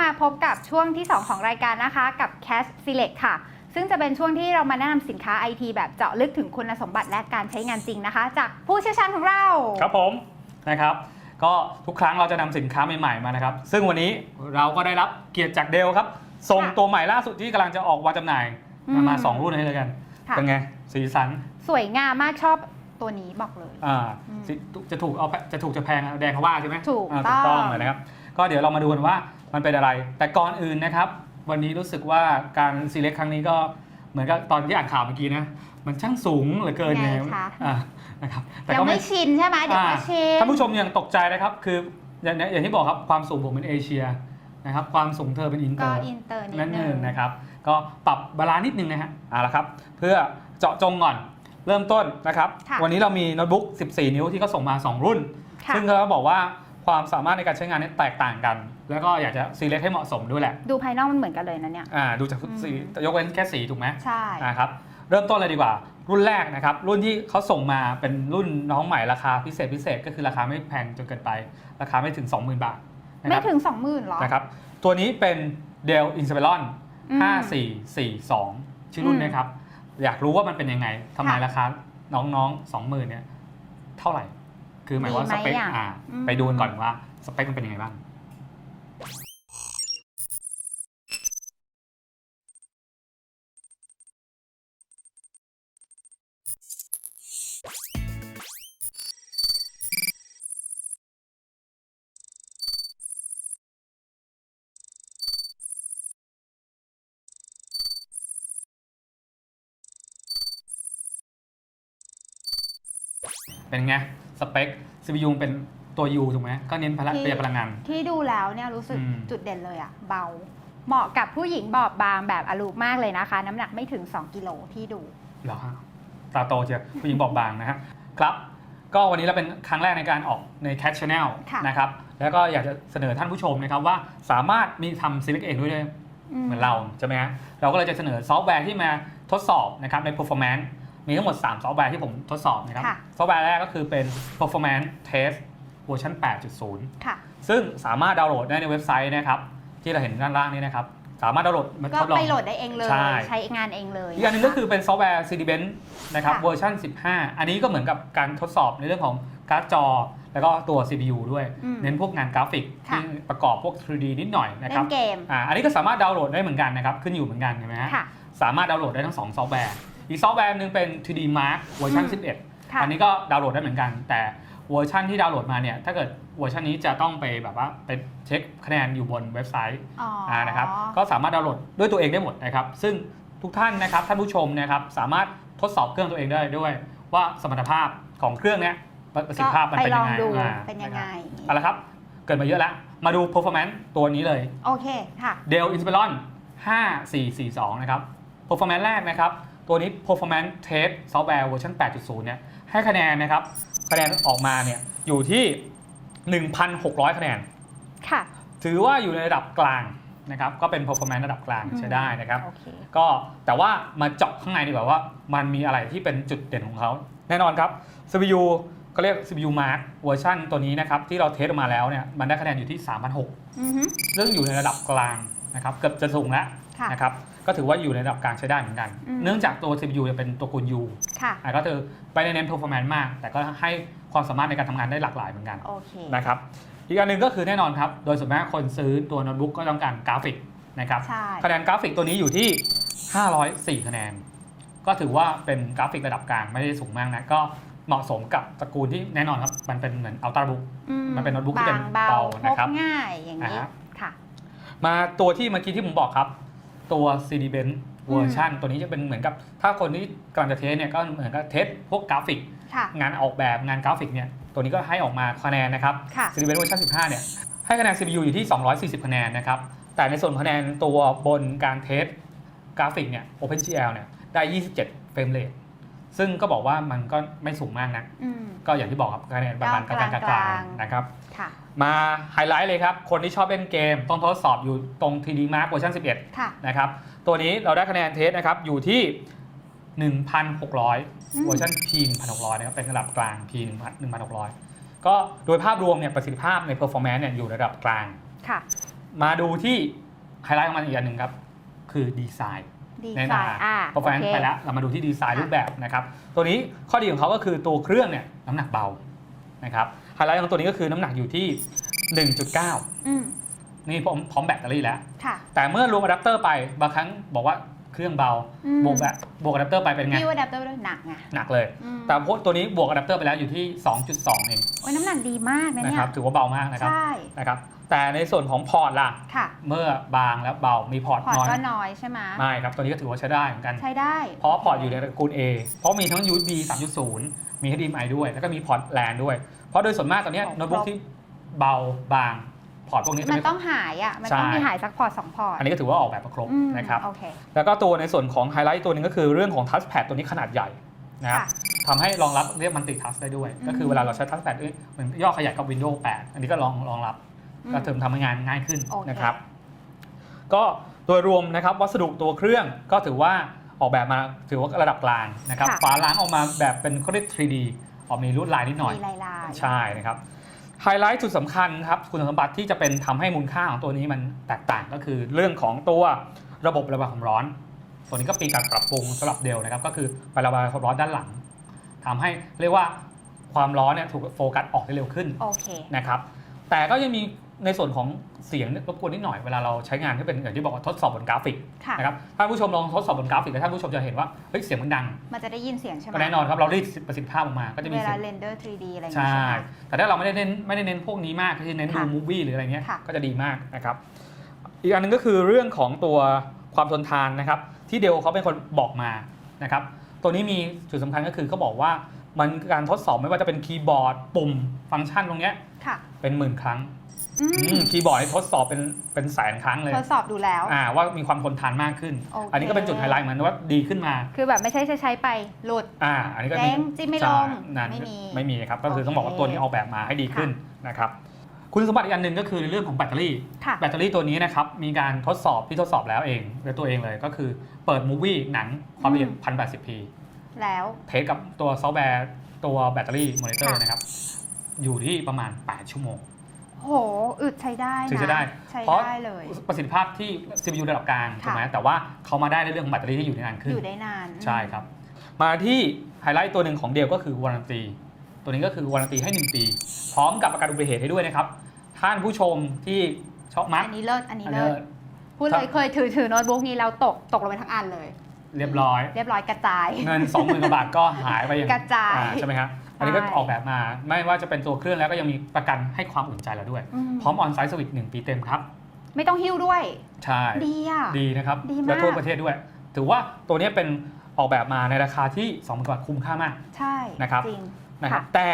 มาพบกับช่วงที่ 2 ของรายการนะคะ กับ Cash Select ค่ะ ซึ่งจะเป็นช่วงที่เรามาแนะนำสินค้า IT แบบเจาะลึกถึงคุณสมบัติและการใช้งานจริงนะคะ จากผู้เชี่ยวชาญของเรา ครับผมนะครับ ก็ทุกครั้งเราจะนำสินค้าใหม่ๆมานะครับ ซึ่งวันนี้เราก็ได้รับเกียรติจากเดลครับ ส่งค่ะตัวใหม่ล่าสุดที่กำลังจะออกวางจำหน่ายอืมมาสองรุ่นให้เลยกันค่ะ เป็นไงสีสันสวยงามมากชอบตัวนี้บอกเลย อ่าอืมสิจะถูกเอาจะถูกจะแพงเอาแดงเขาว่าใช่ไหมถูกาต้องต้องเลยนะครับ ก็เดี๋ยวเรามาดูกันว่ามันเป็นอะไร แต่ก่อนอื่นนะครับ วันนี้รู้สึกว่าการซีเล็กครั้งนี้ก็เหมือนกับตอนที่อ่านข่าวเมื่อกี้นะ มันช่างสูงเหลือเกินไงเนี่ยคะ อ่านะครับแต่ยังก็ไม่ชินใช่ไหมเดี๋ยวอ่ามาชินท่านผู้ชมยังตกใจนะครับ คืออย่างอย่างที่บอกครับความสูงผมเป็นเอเชียนะครับความสูงเธอเป็นอินเตก็อร์ อินเตอร์นิดนั่นนึเองงนะครับก็ปรับบาลานซ์นิดนึงนะฮะเอาละครับ เพื่อเจาะจงก่อนเริ่มต้นนะครับ ค่ะวันนี้เรามีโน้ตบุ๊ก 14 นิ้วที่เขาส่งมา 2 รุ่น ค่ะ ซึ่งเขาบอกว่า ความสามารถในการใช้งานนี้แตกต่างกัน แล้วก็อยากจะซีเล็กให้เหมาะสมด้วยแหละดูภายนอกมันเหมือนกันเลยนะเนี่ย อ่าดูจากสีอืมยกเว้นแค่สีถูกไหมใช่ นะครับเริ่มต้นเลยดีกว่า รุ่นแรกนะครับ รุ่นที่เขาส่งมาเป็นรุ่นน้องใหม่ราคาพิเศษพิเศษก็คือราคาไม่แพงจนเกินไป ราคาไม่ถึง 20,000 บาทนะไม่ครับถึง 20,000หรอ นะครับ ตัวนี้เป็น Dell Inspiron อืม5442 ชื่อรุ่นอืมนะครับ อยากรู้ว่ามันเป็นยังไงทำไมค่ะ ราคาน้องๆ 20,000เนี่ยเท่าไหร่ คือหมายว่าดีสไหมเปคอะอ่าอืม ไปดูกันก่อนว่าสเปคมันเป็นยังไงบ้าง เป็นไง สเปค CPU เป็นตัว U ถูกไหมก็เน้นพลังที่ ประหยัดพลังงาน ที่ดูแล้วเนี่ยรู้สึกอืม จุดเด่นเลยอะเบา เหมาะกับผู้หญิงบอบบางแบบอลูปมากเลยนะคะ น้ำหนักไม่ถึง 2 กิโลที่ดู เหรอฮะตาโตเชียวผู้หญิงบอบบางนะฮะครับ ก็วันนี้เราเป็นครั้งแรกในการออกใน Cat Channel ค่ะ นะครับ แล้วก็อยากจะเสนอท่านผู้ชมนะครับว่าสามารถมีทำ Select เองด้วยได้เหมือนเราใช่ไหมฮะเราก็เลยจะเสนอซอฟต์แวร์ที่มาทดสอบนะครับใน performance มีทั้งหมด 3 ซอฟต์แวร์ที่ผมทดสอบนะครับ ค่ะ ซอฟต์แวร์แรกก็คือเป็น performance test เวอร์ชัน8.0 ค่ะ ซึ่งสามารถดาวน์โหลดได้ในเว็บไซต์นะครับ ที่เราเห็นด้านล่างนี้นะครับ สามารถดาวน์โหลดมาก็ทดลองไปโหลดได้เองเลย ใช่ ใช้งานเองเลยอีกอันหนึงก็คือเป็นซอฟต์แวร์ CD Bench นะครับค่ะเวอร์ชัน15 อันนี้ก็เหมือนกับการทดสอบในเรื่องของการ์ดจอ แล้วก็ตัว CPU ด้วย อืมเน้นพวกงานกราฟิกค่ะ ที่ประกอบพวก 3D นิดหน่อยนะคเล่รับนเกม อ่าอันนี้ก็สามารถดาวน์โหลดได้เหมือนกันนะครับ ขึ้นอยู่เหมือนกันเห็นไหมฮะค่ะ สามารถดาวน์โหลดได้ทั้ง2ซอฟต์แวร์ อีกซอฟต์แวร์หนึงเป็น 3D Mark เวอร์ชันอืม11 ค่ะ อันนี้ก็ดาวน์โหลดได้เหมือนกัน แต่เวอร์ชันที่ดาวน์โหลดมาเนี่ย ถ้าเกิดเวอร์ชันนี้จะต้องไปแบบว่าไปเช็คคะแนนอยู่บนเว็บไซต์อ๋อออ่านะครับ ก็สามารถดาวน์โหลดด้วยตัวเองได้หมดนะครับ ซึ่งทุกท่านนะครับท่านผู้ชมนะครับสามารถทดสอบเครื่องตัวเองได้ด้วย ว่าสมรรถภาพของเครื่องเนี้ยประสิทธิภาพมันไปเป็นลยัองงไงดูอ่าเป็นยังไงนะครับเอาละครับ เกิดมาเยอะแล้ว มาดู performance ตัวนี้เลย โอเคค่ะ Dell Inspiron 5442 นะครับ performance แรกนะครับ ตัวนี้ performance test software เวอร์ชัน8.0 เนี่ย ให้คะแนนนะครับ คะแนนออกมาเนี่ยอยู่ที่ 1,600 คะแนน ค่ะ ถือว่าอยู่ในระดับกลางนะครับ ก็เป็น performance ระดับกลางอืมใช้ได้นะครับโอเคก็แต่ว่ามาเจาะข้างในดีกว่าว่า มันมีอะไรที่เป็นจุดเด่นของเขา แน่นอนครับ CPU ก็เรียก CPU Mark เวอร์ชันตัวนี้นะครับ ที่เราเทสออกมาแล้วเนี่ย มันได้คะแนนอยู่ที่ 3,600อือฮึซึ่งอยู่ในระดับกลางนะครับ เกือบจะสูงแล้ว ค่ะนะครับก็ถือว่าอยู่ในระดับกลางใช้ได้เหมือนกัน อืม เนื่องจากตัว CPU จะเป็นตัวกูล U ค่ะ อะก็คือไปในเน้น performance มาก แต่ก็ให้ความสามารถในการทำงานได้หลากหลายเหมือนกันโอเค นะครับอีกอันหนึ่งก็คือแน่นอนครับ โดยส่วนมากคนซื้อตัวโน้ตบุ๊กก็ต้องการกราฟิกนะครับใช่ คะแนนกราฟิกตัวนี้อยู่ที่ 504 คะแนน ก็ถือว่าเป็นกราฟิกระดับกลางไม่ได้สูงมากนะก็เหมาะสมกับตระกูลที่แน่นอนครับ มันเป็นเหมือนอัลตร้าบุ๊ก อืมันเป็นโน้ตบุ๊กที่เป็นบางเบาพนะครับกง่ายอย่างนี้อ่าฮะ ค่ะ มาตัวที่เมื่อกี้ที่ผมบอกครับ ตัว CD Bench เวอร์ชันตัวนี้จะเป็นเหมือนกับ ถ้าคนที่กำลังจะเทสเนี่ยก็เหมือนกับเทสพวกกราฟิกค่ะงานออกแบบงานกราฟิกเนี่ยตัวนี้ก็ให้ออกมาคะแนนนะครับค่ะ CD Bench เวอร์ชัน15 เนี่ยให้คะแนน CPU อยู่ที่ 240 คะแนนนะครับ แต่ในส่วนคะแนนตัวบนการเทสกราฟิกเนี่ย OpenGL เนี่ยได้ 27 เฟรมเรท ซึ่งก็บอกว่ามันก็ไม่สูงมากนะอืม ก็อย่างที่บอกครับคะแนนประมาณกกลาลางงๆๆกลางๆนะครับ ค่ะ มาไฮไลท์เลยครับ คนที่ชอบเล่นเกม ต้องทดสอบอยู่ตรง TD Mark เวอร์ชัน11ค่ะนะครับ ตัวนี้เราได้คะแนนเทสนะครับ อยู่ที่อืม1,600 เวอร์ชัน P 1,600 นะครับ เป็นระดับกลาง P 1,600 ก็โดยภาพรวมเนี่ยประสิทธิภาพใน performance เนี่ยอยู่ในระดับกลาง ค่ะ มาดูที่ไฮไลท์ของมันอีกอันหนึ่งครับ คือดีไซน์ ดีแน่ไซนอนน์อ่าพอแฟนโอเค ไปแล้วเรามาดูที่ดีไซน์ค่ะ รูปแบบนะครับ ตัวนี้ข้อดีของเขาก็คือตัวเครื่องเนี่ยน้ำหนักเบานะครับไฮไลท์ของตัวนี้ก็คือน้ำหนักอยู่ที่ 1.9 อืมนี่พร้อมพร้อมแบตเตอรี่แล้ว ค่ะ แต่เมื่อรวมอะแดปเตอร์ไปบางครั้งบอกว่าเครื่องเบา อืม บวกแบบบวกอะแดปเตอร์ไปเป็นไง พี่ว่าดับเบิลด้วยหนักไงหนักเลย อืมแต่พวกตัวนี้บวกอะแดปเตอร์ไปแล้วอยู่ที่ 2.2 เองโอ้ยน้ำหนักดีมากนะนะเนี่คย รับถือว่าเบามากนะครับใช่ นะครับ แต่ในส่วนของพอร์ตล่ะ ค่ะเมื่อบางแล้วเบา มีพอร์ตพอร์ตน้อยก็น้อยใช่ไหมไม่ครับ ตัวนี้ก็ถือว่าใช้ได้เหมือนกัน ใช้ได้ เพราะว่าพอร์ตอยู่ในตระกูล A เพราะมีทั้ง USB 3.0 มี HDMI ด้วย แล้วก็มีพอร์ตแลนด้วย เพราะโดยส่วนมากตอนเนี้ยครบโน้ตบุ๊กที่เบาบางพอร์ตพวกนี้จะมันไม่ต้องหายอะ มันใช่ต้องมีหายสักพอร์ตสองพอร์ต อันนี้ก็ถือว่าออกแบบมาครบอืมนะครับโอเคแล้วก็ตัวในส่วนของไฮไลท์ตัวหนึงก็คือเรื่องของทัชแพดตัวนี้ขนาดใหญ่นะครับค่ะทำให้รองรับเรียกมันติทัชได้ด้วยอืมก็คือเวลาเราใช้ทัชแพดเหมือนย่อขยายกับ Windows 8 อันนี้ก็รองรองรับอืม ก็เติมทำให้งานง่ายขึ้นโอเค นะครับ ก็โดยรวมนะครับวัสดุตัวเครื่องก็ถือว่าออกแบบมาถือว่าระดับกลางนะครับค่ะ ฝาล้างออกมาแบบเป็นเขาเรียก 3D ออกมีลวดลายนิดหน่อย มีลายลายใช่นะครับไฮไลท์จุดสำคัญครับคุณสมบัติที่จะเป็นทำให้มูลค่าของตัวนี้มันแตกต่างก็คือเรื่องของตัวระบบระบายความร้อน ตัวนี้ก็ปีการปรับปรุงสำหรับเดลนะครับ ก็คือไประบายความร้อนด้านหลังทำให้เรียกว่าความร้อนเนี่ยถูกโฟกัสออกได้เร็วขึ้น โอเค นะครับแต่ก็ยังมี ในส่วนของเสียงรบกวนนิดหน่อยเวลาเราใช้งานที่เป็นอย่างที่บอกว่าทดสอบบนกราฟิกค่ะนะครับท่านผู้ชมลองทดสอบบนกราฟิกแล้วท่านผู้ชมจะเห็นว่าเฮ้ยเสียงมันดัง มันจะได้ยินเสียงใช่ไหมก็แน่นอนครับเรารีดประสิทธิภาพออกมาก็จะมีเวเสีลายงเรนเดอร์ 3D อะไรอย่างใช่เงี้ยใช่ไหมแต่ถ้าเราไม่ได้เน้นไม่ได้เน้นพวกนี้มากก็คือเน้นดูค่ะมูฟวี่หรืออะไรเงี้ยค่ะก็จะดีมากนะครับอีกอันหนึงก็คือเรื่องของตัวความทนทานนะครับที่เดลเขาเป็นคนบอกมานะครับตัวนี้มีจุดสำคัญก็คือเขาบอกว่า มันการทดสอบไม่ว่าจะเป็นคีย์บอร์ดปุ่มฟังก์ชันตรงเนี้ยค่ะเป็นหมื่นครั้งอืมอืมคีย์บอร์ดนี่ทดสอบเป็นเป็นแสนครั้งเลยทดสอบดูแล้ว อ่าว่ามีความทนทานมากขึ้น โอเค อันนี้ก็เป็นจุดไฮไลท์เหมือนว่าดีขึ้นมา คือแบบไม่ใช่ใช้ใช้ไปหลุด อ่า อันนี้ก็แจ้งจิ้มไม่ลงใช่นั่นไม่มีไม่มีครับ ก็คือโอเคต้องบอกว่าตัวนี้ออกแบบมาให้ดีขึ้นนะครับ คุณสมบัติอีกอันหนึ่งก็คือในเรื่องของแบตเตอรี่ ค่ะ แบตเตอรี่ตัวนี้นะครับ มีการทดสอบที่ทดสอบแล้วเองด้วยตัวเองเลยก็คือเปิดมูวี่หนังความละเอียดอืม 1080p แล้วเทสกับตัวซอฟต์แวร์ตัวแบตเตอรี่มอนิเตอร์ค่ะนะครับ อยู่ที่ประมาณ 8 ชั่วโมงโหอึดใช้ได้นะถือใช้ได้ใช้เพราะได้เลยประสิทธิภาพที่ CPU ระดับกลางค่ะถูกไหมแต่ว่าเขามาได้ในเรื่องของแบตเตอรี่ที่อยู่ในนานขึ้อนยู่ได้นานใช่ครับ มาที่ไฮไลท์ตัวหนึ่งของเดลก็คือวารันตีตัวนี้ก็คือวารันตีให้ 1 ปี พร้อมกับประกันอุบัติเหตุให้ด้วยนะครับ ท่านผู้ชมที่ชอบมักอันนี้เลิศอันนี้อันเลินี้ศพูดเลยเคยถือถือโน้ตบุ๊กนี้แล้วตกตกลงไปทั้งอันเลย เรียบร้อย เรียบร้อยกระจาย เงิน 20,000กว่าบาทก็หายไปอย่างกระจายอ่ใช่ไหมครับอันนี้ก็ใช่ออกแบบมาไม่ว่าจะเป็นตัวเครื่องแล้วก็ยังมีประกันให้ความอุ่นใจเราด้วย อืม พร้อมออนไซต์สวิตหนึ่งปีเต็มครับ ไม่ต้องหิ้วด้วย ใช่ ดีอะ ดีนะครับ ดีมาก และทั่วประเทศด้วย ถือว่าตัวนี้เป็นออกแบบมาในราคาที่2 0 0 0กว่าบาทคุ้มค่ามาก ใช่นะครับ จริง นะครับ ค่ะ แต่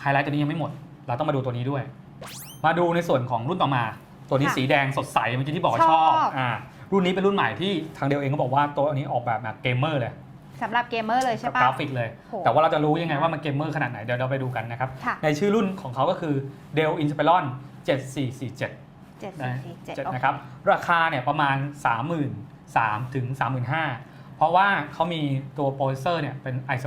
ไฮไลท์ตัวนี้ยังไม่หมด เราต้องมาดูตัวนี้ด้วย มาดูในส่วนของรุ่นต่อมา ตัวนี้ค่ะสีแดงสดใสเมื่อกี้ที่บอกว่าชชอบอบ อ่า รุ่นนี้เป็นรุ่นใหม่ที่ทางเดลเองก็บอกว่าตัวนี้ออกแบบมาเกมเมอร์เลยสำหรับเกมเมอร์เลยใช่กับปะกราฟิกเลยโหแต่ว่าเราจะรู้ยังไงว่ามันเกมเมอร์ขนาดไหน เดี๋ยวเราไปดูกันนะครับค่ะในชื่อรุ่นของเขาก็คือ Dell Inspiron 7447เจ็ดสี่สี่เจ็ดเจ็ดโอเนะครับ ราคาเนี่ยประมาณ 33,000ถึง35,000 เพราะว่าเขามีตัวโปรเซสเซอร์เนี่ยเป็น i7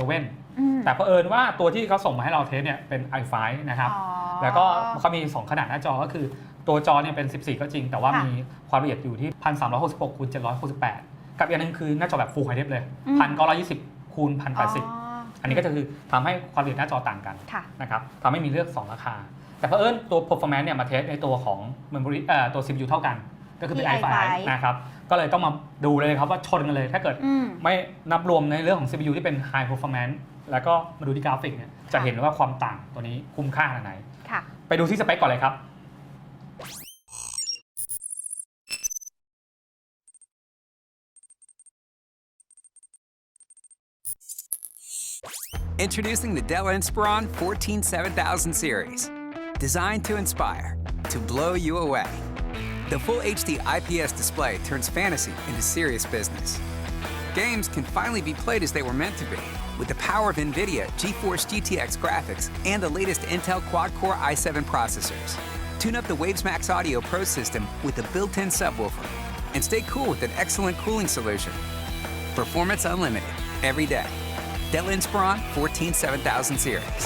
อืมแต่เผอิญว่าตัวที่เขาส่งมาให้เราเทสเนี่ยเป็น i5 นะครับอ๋อแล้วก็เขามี 2 ขนาดหน้าจอก็คือ ตัวจอเนี่ยเป็น 14 ก็จริง แต่ว่าค่ะมีความละเอียดอยู่ที่ 1366คูณ768 กับอีกอันหนึงคือหน้าจอแบบ Full High Def เลย อืม 1920คูณอ๋อ1080 อันนี้ก็จะคือทำให้ความละเอียดหน้าจอต่างกันค่ะ นะครับทำให้มีเลือก 2 ราคา แต่เผอิญตัว performance เนี่ยมาเทสในตัวของ memory เอ่อตัว CPU เท่ากัน ก็คือเป็น ที่ i5 i5 นะครับก็เลยต้องมาดูเลยครับว่าชนกันเลยถ้าเกิด อืม ไม่นับรวมในเรื่องของ CPU ที่เป็น high performance แล้วก็มาดูที่กราฟิกเนี่ย จะเห็นว่าความต่างตัวนี้คุ้มค่าขนาดไหน ค่ะ ไปดูที่สเปคก่อนเลยครับ Introducing the Dell Inspiron 147,000 series. Designed to inspire, to blow you away. The full HD IPS display turns fantasy into serious business. Games can finally be played as they were meant to be, with the power of NVIDIA GeForce GTX graphics and the latest Intel quad-core i7 processors. Tune up the Wavesmax Audio Pro system with a built-in subwoofer, and stay cool with an excellent cooling solution. Performance unlimited, every day. Dell Inspiron 14 7000 Series.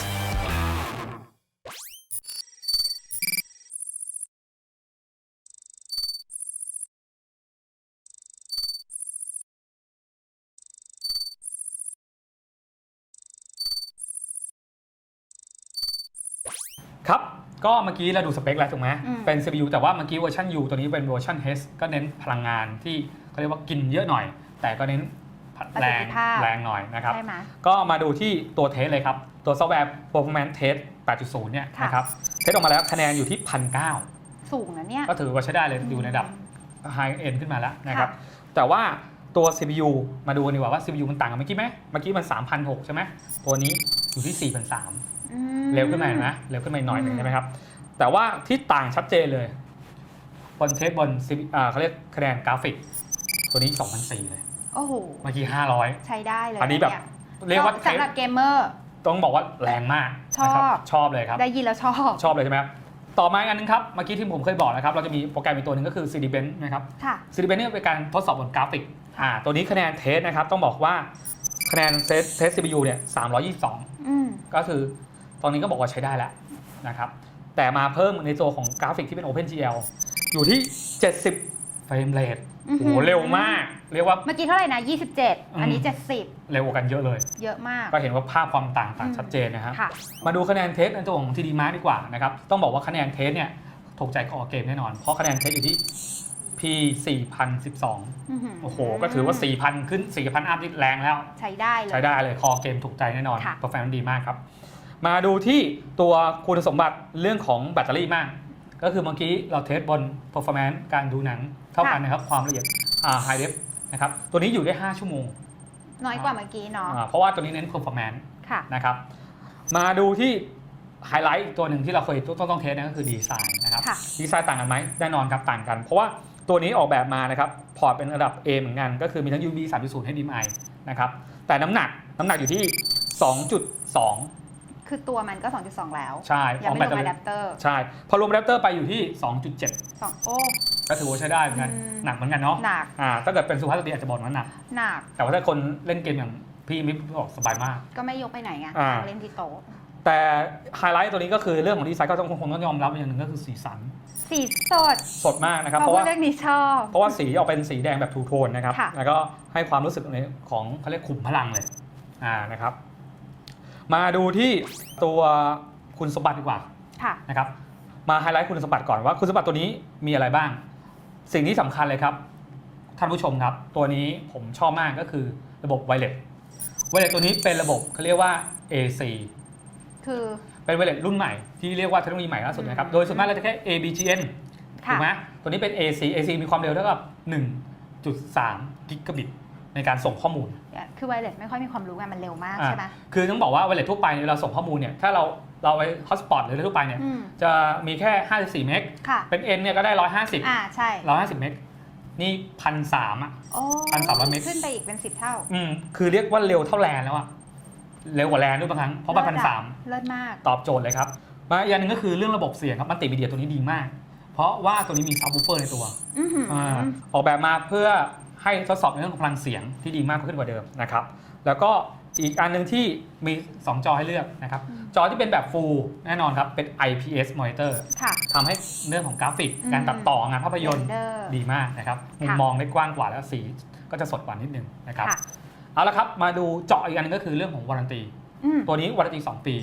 Cup ก็เมื่อกี้เราดูสเปคแล้วถูกไหมมเป็น CPU แต่ว่าเมื่อกี้เวอร์ชัน U ตัวนี้เป็นเวอร์ชัน H ก็เน้นพลังงานที่เขาเรียกว่ากินเยอะหน่อย แต่ก็เน้น แรงประสิทธิภาพแรงหน่อยนะครับใช่ไหมก็มาดูที่ตัวเทสเลยครับ ตัวซอฟต์แวร์ performance test 8.0 เนี่ยค่ะนะครับ เทสออกมาแล้วคะแนนอยู่ที่1,900สูงนะเนี่ย ก็ถือว่าใช้ได้เลยอยู่ในระดับ high end ขึ้นมาแล้วนะครับ แต่ว่าตัว CPU มาดูกันดีกว่าว่า CPU มันต่างกับเมื่อกี้ไหมเมื่อกี้มัน3,600ใช่ไหมตัวนี้อยู่ที่4,300อืมเร็วขึ้นมาเห็นไหมเร็วขึ้นมาอีกหน่อยหนึ่งอืมใช่ไหมครับ แต่ว่าที่ต่างชัดเจนเลยบนเทสบน CPU อ่าเขาเรียกคะแนนกราฟิก ตัวนี้2,400เลย โอ้โหเมื่อกี้ใช้ได้เลยอันนี้แบบเย500เรียกว่าเทสำสหรับเกมเมอร์ต้องบอกว่าแรงมากชอบนะครับชอบเลยครับได้ยินแล้วชอบชอบเลยใช่ไหมครับต่อมาอีกอันนึงครับ เมื่อกี้ที่ผมเคยบอกนะครับ เราจะมีโปรแกรมอีกตัวหนึ่งก็คือ CD Bench นะครับค่ะ CD Bench เนี่ยเป็นการทดสอบบนกราฟิกอ่าตัวนี้คะแนนเทสนะครับ ต้องบอกว่าคะแนนเทสเทส CPU เนี่ย322อืมก็คือตอนนี้ก็บอกว่าใช้ได้แล้วนะครับ แต่มาเพิ่มในตัวของกราฟิกที่เป็น OpenGL อยู่ที่ 70 เฟรมเรทอื้อโอ้หืโหอเร็วมาก เรียกว่า เมื่อกี้เท่าไหร่นะ 27 อันนี้อืมเร็วกว่ากันเยอะเลย70เยอะมาก ก็เห็นว่าภาพความต่างต่างอืมชัดเจนนะฮะค่ะมาดูคะแนนเทสในตัวของ TD Mark ดีกว่านะครับ ต้องบอกว่าคะแนนเทสเนี่ยถูกใจคอเกมแน่นอน เพราะคะแนนเทสอยู่ที่ P 4012อื้อหือโอ้โห ก็ถือว่า 4,000 ขึ้น 4,000 อัพนี่แรงแล้ว ใช้ได้เลย ใช้ได้เลย คอเกมถูกใจแน่นอนค่ะเปอร์แฟมันดีมากครับ มาดูที่ตัวคุณสมบัติเรื่องของแบตเตอรี่มาก ก็คือเมื่อกี้เราเทสบน performance การดูหนังเท่ากันนะครับ ความละเอียดอ่า high def นะครับ ตัวนี้อยู่ได้ 5 ชั่วโมง น้อยกว่าเมื่อกี้เนาะอ่าเพราะว่าตัวนี้เน้น performance ค่ะนะครับ มาดูที่ไฮไลท์อีกตัวหนึ่งที่เราเคยต้องต้องเทสนั่นก็คือดีไซน์นะครับค่ะดีไซน์ต่างกันไหมแน่นอนครับต่างกัน เพราะว่าตัวนี้ออกแบบมานะครับพอร์ตเป็นระดับ A เหมือนกัน ก็คือมีทั้ง USB 3.0 HDMI นะครับ แต่น้ำหนักน้ำหนักอยู่ที่ 2.2 คือตัวมันก็ 2.2 แล้ว ใช่ยังไม่รวมตอะรี่แดปเตอร์ใช่ พอรวมอะแดปเตอร์ไปอยู่ที่ 2.7 2โอ้ ก็ถือว่าใช้ได้เหมือนกัน อืม หนักเหมือนกันเนาะหนักอ่าถ้าเกิดเป็นสุภาพสตรีอาจจะบอกว่าหนัก หนักแต่ว่าถ้าคนเล่นเกมอย่างพี่มิฟบอกสบายมาก ก็ไม่ยกไปไหนไงอ่านั่งเล่นที่โต๊ะแต่ไฮไลท์ตัวนี้ก็คือเรื่องของดีไซน์ก็ต้องคงต้องยอมรับอย่างหนึ่งก็คือสีสันสีสดสดมากนะครับ เพเพราะราะว่าว่าเรื่องนี้ชอบ เพราะว่าสีออกเป็นสีแดงแบบทูโทนนะครับ ค่ะ แล้วก็ให้ความรู้สึกในของเขาเรียกขุมพลังเลยอ่านะครับ มาดูที่ตัวคุณสมบัติดีกว่าค่ะ นะครับ มาไฮไลท์คุณสมบัติก่อนว่าคุณสมบัติตัวนี้มีอะไรบ้าง สิ่งที่สำคัญเลยครับ ท่านผู้ชมครับ ตัวนี้ผมชอบมากก็คือระบบไวเลสไวเลสตัวนี้เป็นระบบเขาเรียกว่า AC คือเป็นเป็นไวเลสรุ่นใหม่ที่เรียกว่าเทคโนโลยีใหม่ล่าสุดนะครับ โดยส่วนมากเราจะแค่ ABGN ถูค่ะกไหมตัวนี้เป็น AC AC มีความเร็วเท่ากับ 1.3 กิกะบิต ในการส่งข้อมูล คือไวเลสไม่ค่อยมีความรู้ไงมันเร็วมากอะใช่ไหมคือต้องบอกว่าไวเลสทั่วไปเวลาส่งข้อมูลเนี่ยถ้าเราเราไปฮอตสปอตหรืออะไรทั่วไปเนี่ยอืมจะมีแค่ 54 เมกค่ะเป็น N เนี่ยก็ได้ 150อ่าใช่150 เมกนี่พันสามอะโอ้1,300เมตรขึ้นไปอีกเป็นสิบเท่า อืมคือเรียกว่าเร็วเท่าแลนแล้วอะเร็วกว่าแลนด้วยบางครั้งเพราะมันพันสามเลิศมาก ตอบโจทย์เลยครับมาอีกอย่างหนึ่งก็คือเรื่องระบบเสียงครับมันติมีเดียตัวนี้ดีมาก เพราะว่าตัวนี้มีซับวูเฟอร์ในตัวอื้อหือออ่าออกแบบมาเพื่อ ให้ทดสอบในเรื่องของพลังเสียงที่ดีมากขึ้นกว่าเดิมนะครับ แล้วก็อีกอันหนึ่งที่มี 2 จอให้เลือกนะครับ จอที่เป็นแบบ Full แน่นอนครับ เป็น IPS monitor ค่ะทำให้เรื่องของกราฟิกอืมการตัดต่องานภาพยนตร์เรนเดอร์ดีมากนะครับมุมค่ะมองได้กว้างกว่าแล้วสีก็จะสดกว่านิดนึงนะครับค่ะเอาละครับ มาดูเจาะอีกอันหนึงก็คือเรื่องของวารันตีอืมตัวนี้วารันตี 2 ปี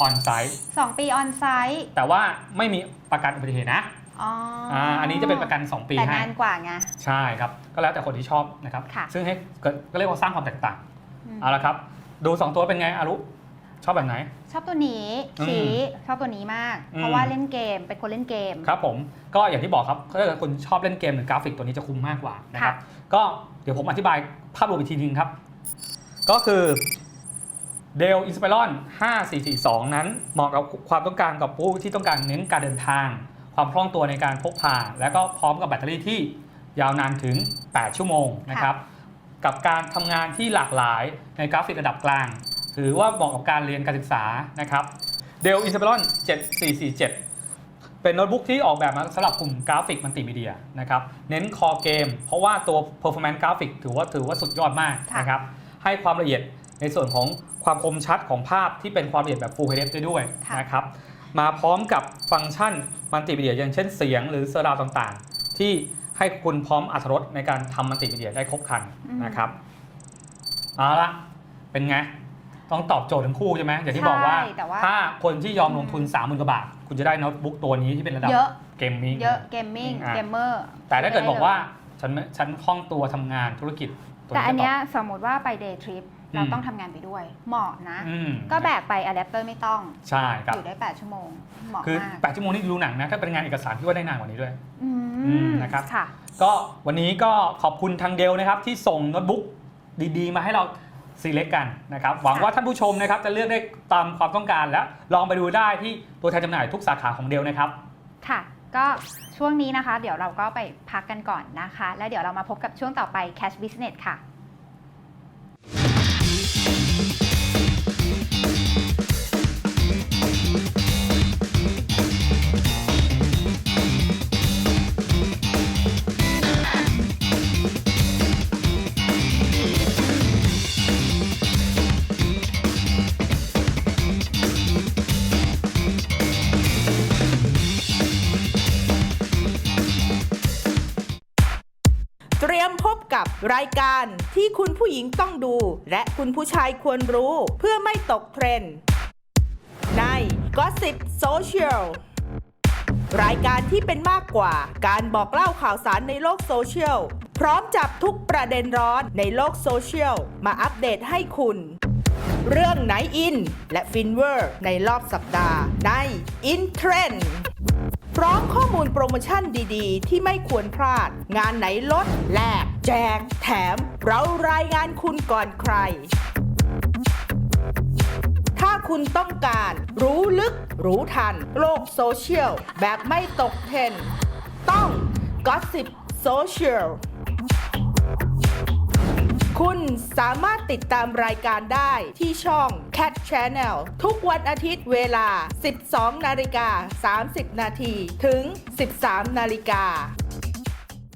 ออนไซต์สองปีออนไซต์แต่ว่าไม่มีประกันอุบัติเหตุนะ อ๋อออ่าอันนี้จะเป็นประกัน 2 ปีแต่ให้นานกว่าไง ใช่ครับ ก็แล้วแต่คนที่ชอบนะครับ ค่ะ ซึ่งให้เกิดก็เรียกว่าสร้างความแตกต่าง อืมเอาละครับ ดู 2 ตัวเป็นไงอารุชอบแบบไหน ชอบตัวนี้อืมชี้ชอบตัวนี้มาก อืม เพราะว่าเล่นเกมเป็นคนเล่นเกม ครับผมก็อย่างที่บอกครับถ้าเกิดคนชอบเล่นเกมหรือกราฟิกตัวนี้จะคุ้มมากกว่านะครับก็เดี๋ยวผมอธิบายภาพรวมอีกทีนึงครับ ก็คือ Dell Inspiron 5442 นั้นเหมาะกับความต้องการกับผู้ที่ต้องการเน้นการเดินทาง ความคล่องตัวในการพกพา และก็พร้อมกับแบตเตอรี่ที่ยาวนานถึง 8 ชั่วโมงนะครับ กับการทำงานที่หลากหลายในกราฟิกระดับกลาง ถือว่าเหมาะกับการเรียนการศึกษานะครับ Dell Inspiron 7447 เป็นโน้ตบุ๊กที่ออกแบบมาสำหรับกลุ่มกราฟิกมัลติมีเดียนะครับ เน้นคอเกม เพราะว่าตัว performance กราฟิกถือว่าถือว่าสุดยอดมากค่ะนะครับ ให้ความละเอียดในส่วนของความคมชัดของภาพที่เป็นความละเอียดแบบ Full HD ได้ด้วยนะครับ มาพร้อมกับฟังก์ชันมัลติมีเดียอย่างเช่นเสียงหรือเซอร์ราวต่างๆ ที่ให้คุณพร้อมอัตรสในการทำมัลติมีเดียได้ครบครันนะครับเอาละเป็นไง ต้องตอบโจทย์ทั้งคู่ใช่ไหมอย่างที่บอกว่าใช่แต่ว่าถ้าคนที่ยอมลงทุน 3 0,000กว่าบาท คุณจะได้โน้ตบุ๊กตัวนี้ที่เป็นระดับเยอะเกมมิ่งเยอะเกมมิ่งอะเกมเมอร์แต่ถ้าเกิดบอกว่าฉันไม่ฉันคล่องตัวทำงานธุรกิจตัวแต่อันจะตบเนี้ยสมมติว่าไปเดย์ทริป เราอืมต้องทำงานไปด้วย เหมาะนะ อืมก็แบกไปอะแดปเตอร์ไม่ต้อง ใช่ครับ อยู่ได้ 8 ชั่วโมง เหมาะคือมาก8ชั่วโมงนี่ดูหนังนะ ถ้าเป็นงานเอกสารที่ว่าได้นานกว่านี้ด้วย อือืมมนะครับ ค่ะ ก็วันนี้ก็ขอบคุณทางเดลนะครับ ที่ส่งโน้ตบุ๊กดีๆ มาให้เราซีเล็กกันนะครับ หวังว่าท่านผู้ชมนะครับจะเลือกได้ตามความต้องการและลองไปดูได้ที่ตัวแทนจำหน่ายทุกสาขาของเดลนะครับ ค่ะ ก็ช่วงนี้นะคะ เดี๋ยวเราก็ไปพักกันก่อนนะคะ แล้วเดี๋ยวเรามาพบกับช่วงต่อไป Cash Business ค่ะ กับรายการที่คุณผู้หญิงต้องดู และคุณผู้ชายควรรู้ เพื่อไม่ตกเทรนด์ใน Gossip Social รายการที่เป็นมากกว่าการบอกเล่าข่าวสารในโลกโซเชียล พร้อมจับทุกประเด็นร้อนในโลกโซเชียล มาอัปเดตให้คุณ เรื่องไหนอิน และฟินเวอร์ในรอบสัปดาห์ใน In Trend พร้อมข้อมูลโปรโมชั่นดีๆ ที่ไม่ควรพลาด งานไหนลดแลกแจกแถม เรารายงานคุณก่อนใคร ถ้าคุณต้องการ รู้ลึก รู้ทัน โลกโซเชียล แบบไม่ตกเทรนต้อง Gossip Social คุณสามารถติดตามรายการได้ที่ช่อง Cat Channel ทุกวันอาทิตย์เวลา 12 นาฬิกา 30 นาทีถึง 13 นาฬิกา